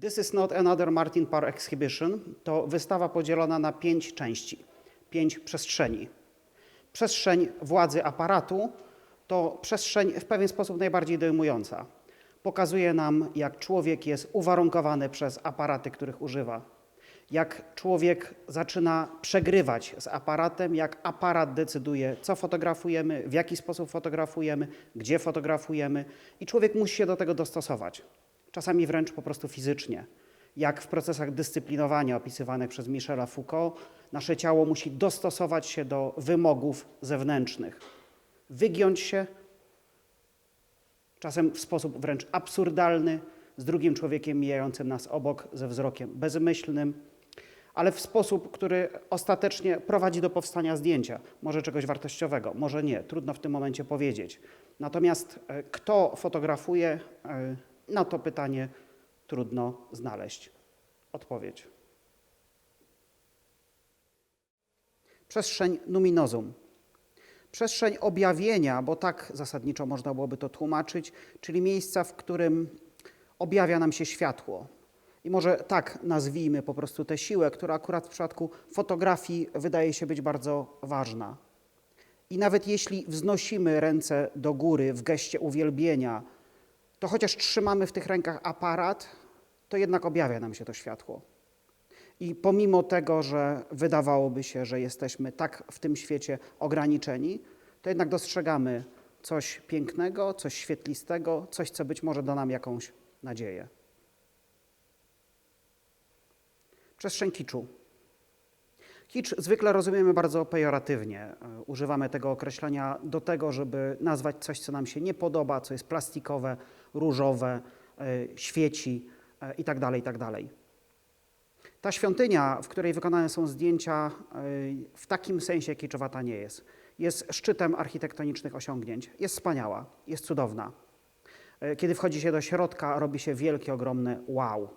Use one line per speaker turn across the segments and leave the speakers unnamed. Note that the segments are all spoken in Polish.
This is not another Martin Parr exhibition. To wystawa podzielona na pięć części, pięć przestrzeni. Przestrzeń władzy aparatu to przestrzeń w pewien sposób najbardziej dojmująca. Pokazuje nam, jak człowiek jest uwarunkowany przez aparaty, których używa. Jak człowiek zaczyna przegrywać z aparatem, jak aparat decyduje, co fotografujemy, w jaki sposób fotografujemy, gdzie fotografujemy, i człowiek musi się do tego dostosować. Czasami wręcz po prostu fizycznie. Jak w procesach dyscyplinowania opisywanych przez Michela Foucault, nasze ciało musi dostosować się do wymogów zewnętrznych. Wygiąć się, czasem w sposób wręcz absurdalny, z drugim człowiekiem mijającym nas obok, ze wzrokiem bezmyślnym, ale w sposób, który ostatecznie prowadzi do powstania zdjęcia. Może czegoś wartościowego, może nie, trudno w tym momencie powiedzieć. Natomiast e, kto fotografuje, e, na to pytanie trudno znaleźć odpowiedź. Przestrzeń numinozum. Przestrzeń objawienia, bo tak zasadniczo można byłoby to tłumaczyć, czyli miejsca, w którym objawia nam się światło. I może tak nazwijmy po prostu tę siłę, która akurat w przypadku fotografii wydaje się być bardzo ważna. I nawet jeśli wznosimy ręce do góry w geście uwielbienia, to chociaż trzymamy w tych rękach aparat, to jednak objawia nam się to światło. I pomimo tego, że wydawałoby się, że jesteśmy tak w tym świecie ograniczeni, to jednak dostrzegamy coś pięknego, coś świetlistego, coś, co być może da nam jakąś nadzieję. Przestrzeń kiczu. Kicz zwykle rozumiemy bardzo pejoratywnie. E, Używamy tego określenia do tego, żeby nazwać coś, co nam się nie podoba, co jest plastikowe, różowe, e, świeci e, itd., itd. Ta świątynia, w której wykonane są zdjęcia, w takim sensie kiczowata nie jest. Jest szczytem architektonicznych osiągnięć. Jest wspaniała, jest cudowna. Kiedy wchodzi się do środka, robi się wielkie, ogromne wow.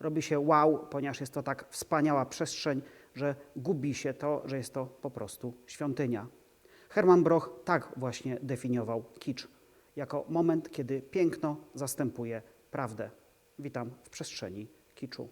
Robi się wow, ponieważ jest to tak wspaniała przestrzeń, że gubi się to, że jest to po prostu świątynia. Hermann Broch tak właśnie definiował kicz jako moment, kiedy piękno zastępuje prawdę. Witam w przestrzeni kiczu.